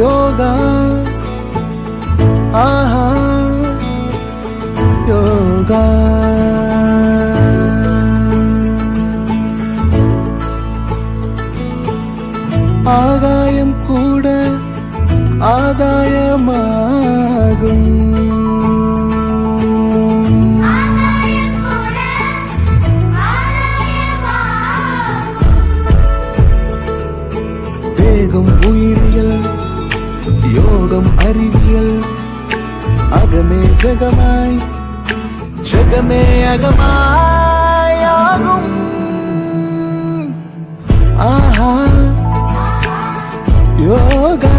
யோகா. ஆஹா. யோகா. ஆகாயம் கூட ஆதாயமாகும். வேகம் உயிரியல் யோகம் அறிவியல் அகமே ஜகமாய் ஜகமே அகமாயாகும் ஆஹா யோகா